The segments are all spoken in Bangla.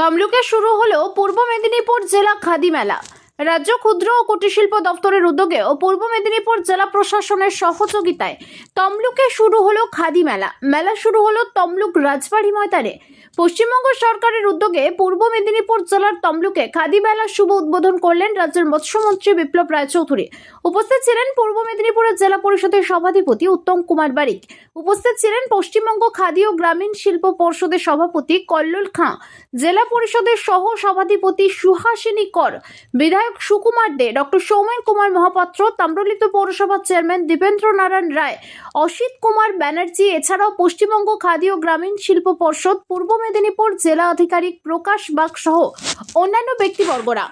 তমলুকে শুরু হলো পূর্ব মেদিনীপুর জেলা খাদি মেলা। রাজ্য ক্ষুদ্র ও কুটিরশিল্প দপ্তরের উদ্যোগে ও পূর্ব মেদিনীপুর জেলা প্রশাসনের সহযোগিতায় তমলুকে শুরু হলো খাদি মেলা। মেলা শুরু হলো তমলুক রাজবাড়ি ময়দানে। পশ্চিমবঙ্গ সরকারের উদ্যোগে পূর্ব মেদিনীপুর জেলার তমলুকে খাদি মেলার শুভ উদ্বোধন করলেন রাজ্যের মৎস্যমন্ত্রী বিপ্লব রায়চৌধুরী। উপস্থিত ছিলেন পূর্ব মেদিনীপুরের জেলা পরিষদের সভাধিপতি উত্তম কুমার বারিক। উপস্থিত ছিলেন পশ্চিমবঙ্গ খাদি ও গ্রামীণ শিল্প পর্ষদের সভাপতি কল্লোল খাঁ। জেলা পরিষদের সহ সভাধিপতি সুহাসিনী কর। বিধায়ক সুকুমার দে, ডক্টর সৌমেন কুমার মহাপাত্র, তাম্রলিপ্ত পৌরসভার চেয়ারম্যান দীপেন্দ্র নারায়ণ রায়, অসিত কুমার ব্যানার্জি, এছাড়াও পশ্চিমবঙ্গ খাদি ও গ্রামীণ শিল্প পর্ষদ, পূর্ব মেদিনীপুর জেলা আধিকারিক প্রকাশ বাগ সহ অন্যান্য ব্যক্তিবর্গরা।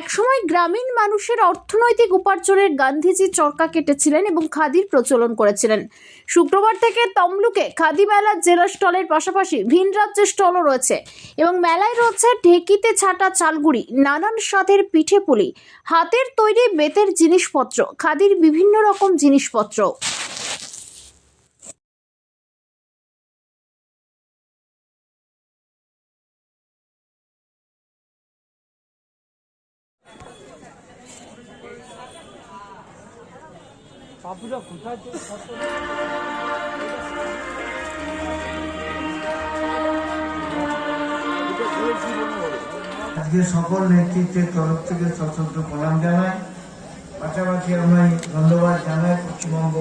একসময় গ্রামীণ মানুষের অর্থনৈতিক উপার্জনের গান্ধীজি চরকা কেটেছিলেন এবং খাদির প্রচলন করেছিলেন। শুক্রবার থেকে তমলুকে খাদি মেলার জেলা স্টলের পাশাপাশি ভিন রাজ্যের স্টলও রয়েছে এবং মেলায় রয়েছে ঢেকিতে ছাটা চালগুড়ি, নানান স্বাদের পিঠে পুলি, হাতের তৈরি বেতের জিনিসপত্র, খাদির বিভিন্ন রকম জিনিসপত্র। আজকে সকল নেতৃত্বের তরফ থেকে সশস্ত্র প্রণাম জানাই। পাশাপাশি আমরা ধন্যবাদ জানাই পশ্চিমবঙ্গ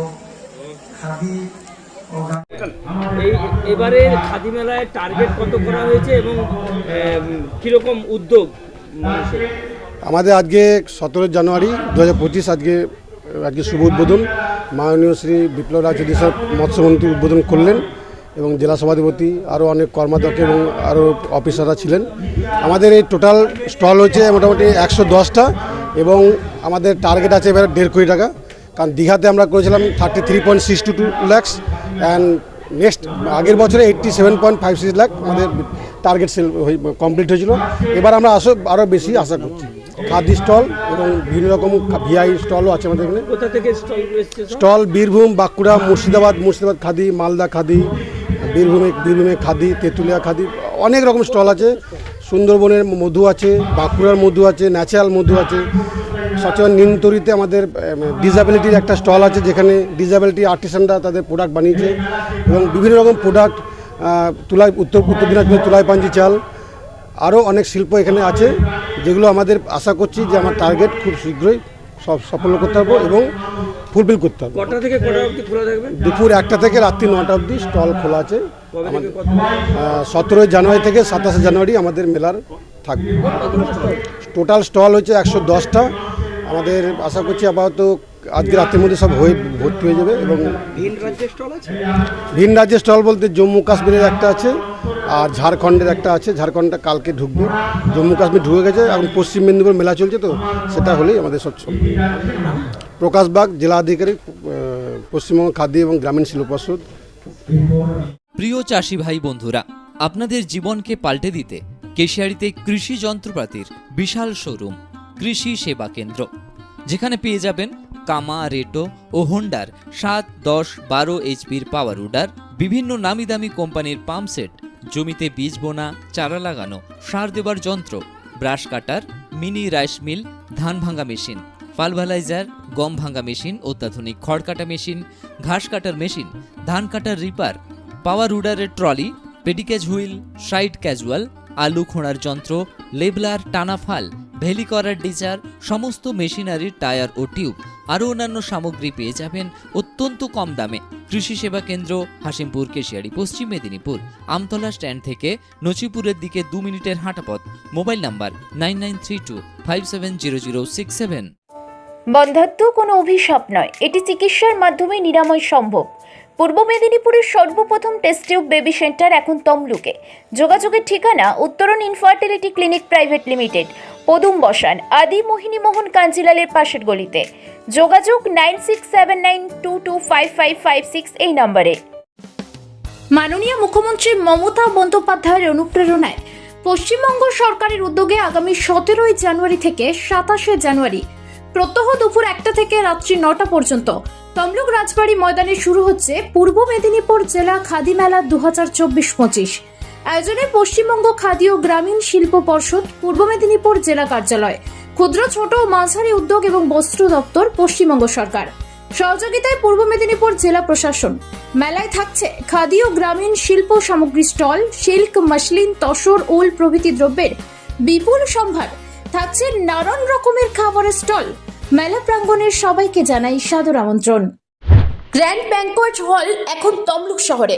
খাদি এই এবারে খাদি মেলায় টার্গেট কত করা হয়েছে এবং কীরকম উদ্যোগ আমাদের আজকে সতেরো জানুয়ারি দু হাজার পঁচিশ আজকে আজকে শুভ উদ্বোধন। মাননীয় শ্রী বিপ্লব রায় চৌধুরী সাহেব মৎস্যমন্ত্রী উদ্বোধন করলেন। এবং জেলা সভাধিপতি আরও অনেক কর্মাধ্যক্ষ এবং আরও অফিসাররা ছিলেন। আমাদের এই টোটাল স্টল হচ্ছে মোটামুটি একশো দশটা এবং আমাদের টার্গেট আছে এবার দেড় কোটি টাকা। কারণ দীঘাতে আমরা করেছিলাম thirty three point six two two lakhs and next আগের বছরে eighty seven point five six lakh আমাদের টার্গেট সেল কমপ্লিট হয়েছিল। এবার আমরা আসো আরও বেশি আশা করছি। খাদি স্টল এবং বিভিন্ন রকম ভিআই স্টলও আছে আমাদের এখানে? স্টল বীরভূম বাঁকুড়া মুর্শিদাবাদ মুর্শিদাবাদ খাদি মালদা খাদি বীরভূমে বীরভূমে খাদি, তেঁতুলিয়া খাদি, অনেক রকম স্টল আছে। সুন্দরবনের মধু আছে, বাঁকুড়ার মধু আছে, ন্যাচারাল মধু আছে। সচেতন নিমতরিতে আমাদের ডিজাবিলিটির একটা স্টল আছে যেখানে ডিসাবিলিটি আর্টিসানরা তাদের প্রোডাক্ট বানিয়েছে এবং বিভিন্ন রকম প্রোডাক্ট তুলাই উত্তর উত্তর দিনাজপুরের তুলাই পাঞ্জি চাল আরও অনেক শিল্প এখানে আছে যেগুলো আমাদের আশা করছি যে আমার টার্গেট খুব শীঘ্রই সব সফল করতে পারব এবং ফুলফিল করতে হবে। কটা থেকে কটা অবধি খোলা থাকবে? দুপুর একটা থেকে রাত্রি নটা অবধি স্টল খোলা আছে। সতেরোই জানুয়ারি থেকে সাতাশে জানুয়ারি আমাদের মেলার থাকবে। টোটাল স্টল হচ্ছে একশো দশটা। আমাদের আশা করছি আপাতত আজকে রাতের মধ্যে সব হয়ে ভর্তি হয়ে যাবে এবং ভিন রাজ্যের স্টল বলতে জম্মু কাশ্মীরের একটা আছে আর ঝাড়খণ্ডের একটা আছে। ঝাড়খণ্ডটা কালকে ঢুকবে। জম্মু কাশ্মীর ঢুকে গেছে। এখন পশ্চিম মেদিনীপুর মেলা চলছে তো সেটা হলেই আমাদের সচ্ছ প্রকাশ বাগ জেলা আধিকারিক পশ্চিমবঙ্গ খাদ্য এবং গ্রামীণ শিল্প পর্ষদ। প্রিয় চাষি ভাই বন্ধুরা আপনাদের জীবনকে পাল্টে দিতে কেশিয়ারিতে কৃষি যন্ত্রপাতির বিশাল শোরুম কৃষি সেবা কেন্দ্র। যেখানে পেয়ে যাবেন কামা, রেটো ও হোন্ডার সাত, দশ, বারো এইচপির পাওয়ার উডার, বিভিন্ন নামি দামি কোম্পানির পাম্প সেট, জমিতে বীজ বোনা, চারা লাগানো, সার দেবার যন্ত্র, brush cutter, mini rice mill, ধান ভাঙা মেশিন পালভালাইজার গম ভাঙা মেশিন, অত্যাধুনিক খড় কাটা মেশিন, ঘাস কাটার মেশিন, ধান কাটার reaper, power উডারের trolley, paddy cage wheel, side casual, আলু খোঁড়ার যন্ত্র, লেবলার টানা ফাল ভেলি করার ডিজার, সমস্ত মেশিনারির টায়ার ও টিউব, আরও অন্যান্য সামগ্রী পেয়ে যাবেন অত্যন্ত কম দামে। কৃষি সেবা কেন্দ্র হাসিমপুর কেশিয়ারি, পশ্চিম মেদিনীপুর। আমতলা স্ট্যান্ড থেকে নচিপুরের দিকে দু মিনিটের হাঁটাপথ। Mobile number nine nine three two five seven zero zero six seven. বন্ধাত্ম কোনো অভিশাপ নয়। এটি চিকিৎসার মাধ্যমে নিরাময় সম্ভব। পূর্ব মেদিনীপুরের সর্বপ্রথম টেস্ট টিউব বেবি সেন্টার এখন তমলুকে। যোগাযোগের ঠিকানা উত্তরণ ইনফার্টিলিটি ক্লিনিক প্রাইভেট লিমিটেড। পদুম বসান, আদি মোহিনী মোহন কাঞ্জিলালের পাশের গলিতে। যোগাযোগ nine six seven nine two two five five five six এই নম্বরে। মাননীয় মুখ্যমন্ত্রী মমতা বন্দ্যোপাধ্যায়ের অনুপ্রেরণায় পশ্চিমবঙ্গ সরকারের উদ্যোগে আগামী সতেরোই জানুয়ারি থেকে সাতাশে জানুয়ারি প্রত্যহ দুপুর একটা থেকে রাত্রি নটা পর্যন্ত তমলুক রাজবাড়ি ময়দানে শুরু হচ্ছে পূর্ব মেদিনীপুর জেলা খাদি মেলা দু হাজার চব্বিশ পঁচিশ। আয়োজনে পশ্চিমবঙ্গ খাদি ও গ্রামীণ শিল্প পর্ষদ, পূর্ব মেদিনীপুর জেলা কার্যালয়, ক্ষুদ্র, ছোট ও মাঝারি উদ্যোগ এবং বস্ত্র দপ্তর, পশ্চিমবঙ্গ সরকার। সহযোগিতায় পূর্ব মেদিনীপুর জেলা প্রশাসন। মেলায় থাকছে খাদি ও গ্রামীণ শিল্প সামগ্রী stall, silk muslin, tussar, wool প্রভৃতি দ্রব্যের বিপুল সম্ভার। থাকছে নানান রকমের খাবারের স্টল। মেলা প্রাঙ্গণের সবাইকে জানাই সাদর আমন্ত্রণ। গ্র্যান্ড ব্যাংকোয়েট হল এখন তমলুক শহরে।